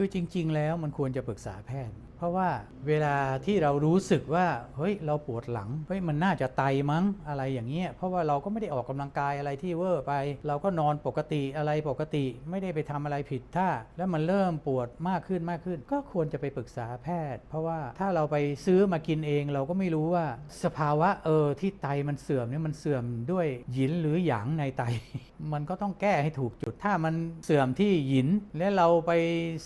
คือจริง ๆ แล้วมันควรจะปรึกษาแพทย์ เพราะว่าเวลาที่เรารู้สึกว่าเฮ้ยเราปวดหลังเฮ้ยมันน่าจะไตมั้งอะไรอย่างเงี้ยเพราะว่าเราก็ไม่ได้ออกกำลังกายอะไรที่เวอร์ไป เราก็นอนปกติอะไรปกติ ไม่ได้ไปทำอะไรผิดท่าแล้วมันเริ่มปวดมากขึ้นมากขึ้น ก็ควรจะไปปรึกษาแพทย์ เพราะว่าถ้าเราไปซื้อมากินเอง เราก็ไม่รู้ว่าสภาวะเออที่ไตมันเสื่อมเนี่ยมันเสื่อมด้วยหยินหรือหยางในไต มันก็ต้องแก้ให้ถูกจุด ถ้ามันเสื่อมที่หยินและเราไป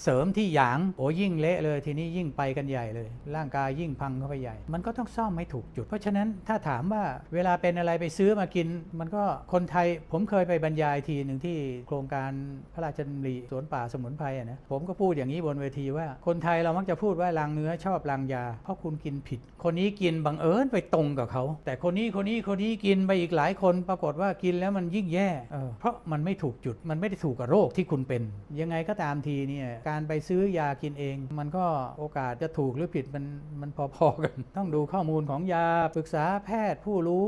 เสริมที่หยางโอ้ยิ่งเละเลยทีนี้ยิ่งไปไปกันใหญ่เลย ร่างกายยิ่งพังเข้าไปใหญ่ มันก็ต้องซ่อมให้ถูกจุด เพราะฉะนั้นถ้าถามว่าเวลาเป็นอะไรไปซื้อมากิน มันก็คนไทยผมเคยไปบรรยายทีหนึ่งที่โครงการพระราชดำริสวนป่าสมุนไพรนะผมก็พูดอย่างนี้บนเวทีว่า คนไทยเรามักจะพูดว่าลางเนื้อชอบลางยา เพราะคุณกินผิด คนนี้กินบังเอิญไปตรงกับเขา แต่คนนี้คนนี้คนนี้กินไปอีกหลายคนปรากฏว่ากินแล้วมันยิ่งแย่เออเพราะมันไม่ถูกจุดมันไม่ได้ถูกกับโรคที่คุณเป็น ยังไงก็ตามทีเนี่ยการไปซื้อยากินเอง มันก็โอกาสจะถูกหรือผิดมันมันพอๆกัน ต้องดูข้อมูลของยาปรึกษาแพทย์ผู้รู้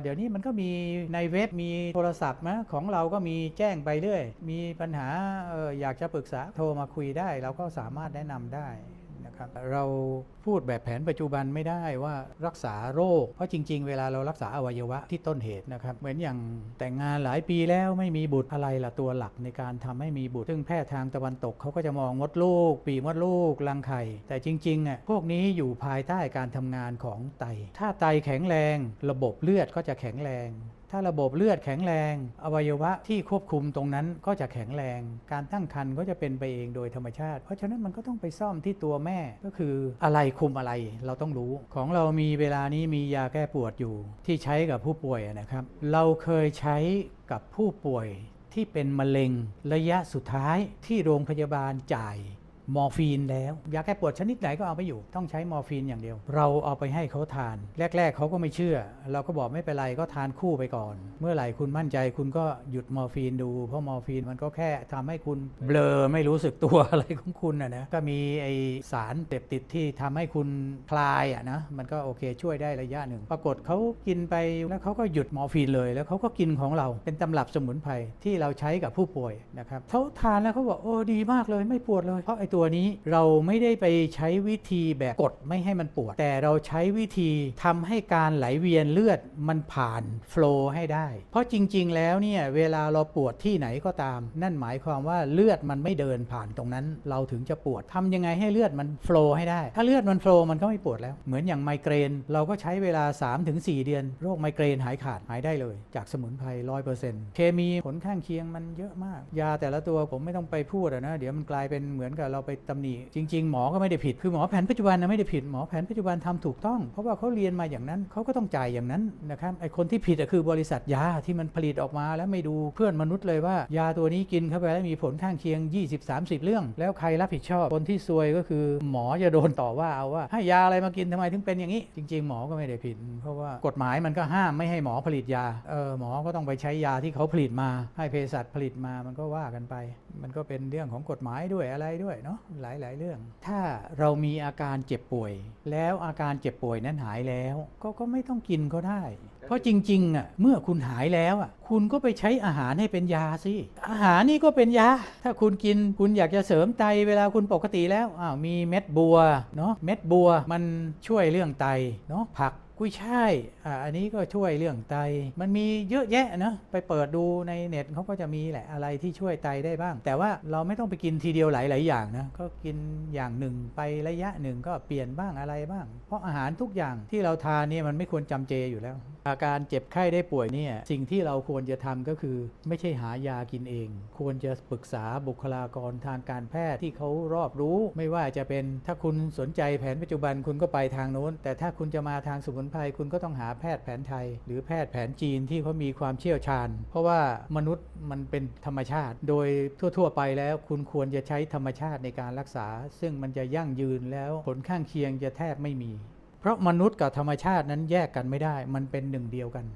เดี๋ยวนี้มันก็มีในเว็บมีโทรศัพท์นะของเราก็มีแจ้งไปเรื่อย มีปัญหาอออยากจะปรึกษาโทรมาคุยได้ เราก็สามารถแนะนำได้ นะครับ เราพูดแบบแผนปัจจุบันไม่ได้ว่ารักษาโรค เพราะจริง ๆ เวลาเรารักษาอวัยวะที่ต้นเหตุนะครับ เหมือนอย่างแต่งงานหลายปีแล้วไม่มีบุตรอะไรล่ะตัวหลักในการทำให้มีบุตร ซึ่งแพทย์ทางตะวันตกเขาก็จะมองมดลูก ปีมดลูกรังไข่แต่จริงๆอะพวกนี้อยู่ภายใต้การทำงานของไต ถ้าไตแข็งแรง ระบบเลือดก็จะแข็งแรง ถ้าระบบเลือดแข็งแรง อวัยวะที่ควบคุมตรงนั้นก็จะแข็งแรง การตั้งครรภ์ก็จะเป็นไปเองโดยธรรมชาติ เพราะฉะนั้นมันก็ต้องไปซ่อมที่ตัวแม่ก็คืออะไรคุมอะไรเราต้องรู้ ของเรามีเวลานี้มียาแก้ปวดอยู่ที่ใช้กับผู้ป่วยนะครับ เราเคยใช้กับผู้ป่วยที่เป็นมะเร็งระยะสุดท้ายที่โรงพยาบาลจ่าย มอร์ฟีนแล้วยาแก้ปวดชนิดไหนก็เอาไปอยู่ ต้องใช้มอร์ฟีนอย่างเดียว เราเอาไปให้เขาทาน แรก ๆเขาก็ไม่เชื่อ เราก็บอกไม่เป็นไรก็ทานคู่ไปก่อน เมื่อไหร่คุณมั่นใจคุณก็หยุดมอร์ฟีนดู เพราะมอร์ฟีนมันก็แค่ทำให้คุณเบลอไม่รู้สึกตัวอะไรของคุณนะนะก็มีไอสารเสพติดที่ทำให้คุณคลายอะนะมันก็โอเคช่วยได้ระยะหนึ่ง ปรากฏเขากินไปแล้วเขาก็หยุดมอร์ฟีนเลย แล้วเขาก็กินของเราเป็นตำรับสมุนไพรที่เราใช้กับผู้ป่วยนะครับเขาทานแล้วเขาบอกโอ้ดีมากเลยไม่ปวดเลยเพราะไอตัวนี้เราไม่ได้ไปใช้วิธีแบบกดไม่ให้มันปวด แต่เราใช้วิธีทำให้การไหลเวียนเลือดมันผ่านโฟล์ให้ได้ เพราะจริง ๆ แล้วเนี่ยเวลาเราปวดที่ไหนก็ตาม นั่นหมายความว่าเลือดมันไม่เดินผ่านตรงนั้น เราถึงจะปวดทำยังไงให้เลือดมันโฟล์ให้ได้ ถ้าเลือดมันโฟล์มันก็ไม่ปวดแล้ว เหมือนอย่างไมเกรน เราก็ใช้เวลา 3-4 เดือน โรคไมเกรนหายขาดหายได้เลย จากสมุนไพรร้อยเปอร์เซ็นต์เคมีผลข้างเคียงมันเยอะมาก ยาแต่ละตัวผมไม่ต้องไปพูดนะ เดี๋ยวมันกลายเป็นเหมือนกับเราไปตำหนิจริง ๆ หมอก็ไม่ได้ผิดคือหมอแผนปัจจุบันนะไม่ได้ผิดหมอแผนปัจจุบันทำถูกต้อง เพราะว่าเขาเรียนมาอย่างนั้นเขาก็ต้องจ่ายอย่างนั้นนะครับไอคนที่ผิดอะคือบริษัทยาที่มันผลิตออกมาแล้วไม่ดูเพื่อนมนุษย์เลยว่า ยาตัวนี้กินเข้าไปแล้วมีผลข้างเคียง 20-30 เรื่อง แล้วใครรับผิดชอบคนที่ซวยก็คือหมอจะโดนต่อว่าเอาว่าให้ยาอะไรมากินทำไมถึงเป็นอย่างนี้ จริง ๆ หมอก็ไม่ได้ผิด เพราะว่ากฎหมายมันก็ห้ามไม่ให้หมอผลิตยาเออหมอก็ต้องไปใช้ยาที่เขาผลิตมา ให้เภสัชผลิตมามันก็ว่ากันไป มันก็เป็นเรื่องของกฎหมายด้วยอะไรด้วยเนาะหลายๆ เรื่อง ถ้าเรามีอาการเจ็บป่วย แล้วอาการเจ็บป่วยนั้นหายแล้ว ก็ก็ไม่ต้องกินก็ได้ เพราะจริงๆอะเมื่อคุณหายแล้วอะคุณก็ไปใช้อาหารให้เป็นยาสิอาหารนี่ก็เป็นยา ถ้าคุณกินคุณอยากจะเสริมไตเวลาคุณปกติแล้วอ้าวมีเม็ดบัวเนาะเม็ดบัวมันช่วยเรื่องไตเนาะผัก กุ้ยช่ายอ่าอันนี้ก็ช่วยเรื่องไต มันมีเยอะแยะนะไปเปิดดูในเน็ตเขาก็จะมีแหละอะไรที่ช่วยไตได้บ้าง แต่ว่าเราไม่ต้องไปกินทีเดียวหลาย ๆ อย่างนะก็กินอย่างหนึ่งไประยะหนึ่งก็เปลี่ยนบ้างอะไรบ้าง เพราะอาหารทุกอย่างที่เราทานเนี่ยมันไม่ควรจำเจอยู่แล้ว อาการเจ็บไข้ได้ป่วยเนี่ยสิ่งที่เราควรจะทำก็คือ ไม่ใช่หายากินเอง ควรจะปรึกษาบุคลากรทางการแพทย์ที่เขารอบรู้ ไม่ว่าจะเป็นถ้าคุณสนใจแผนปัจจุบันคุณก็ไปทางโน้น แต่ถ้าคุณจะมาทางสมุนไพรคุณก็ต้องหาแพทย์แผนไทย หรือแพทย์แผนจีนที่เขามีความเชี่ยวชาญ เพราะว่ามนุษย์มันเป็นธรรมชาติ โดยทั่ว ๆ ไปแล้วคุณควรจะใช้ธรรมชาติในการรักษา ซึ่งมันจะยั่งยืนแล้วผลข้างเคียงจะแทบไม่มี เพราะมนุษย์กับธรรมชาตินั้นแยกกันไม่ได้ มันเป็นหนึ่งเดียวกัน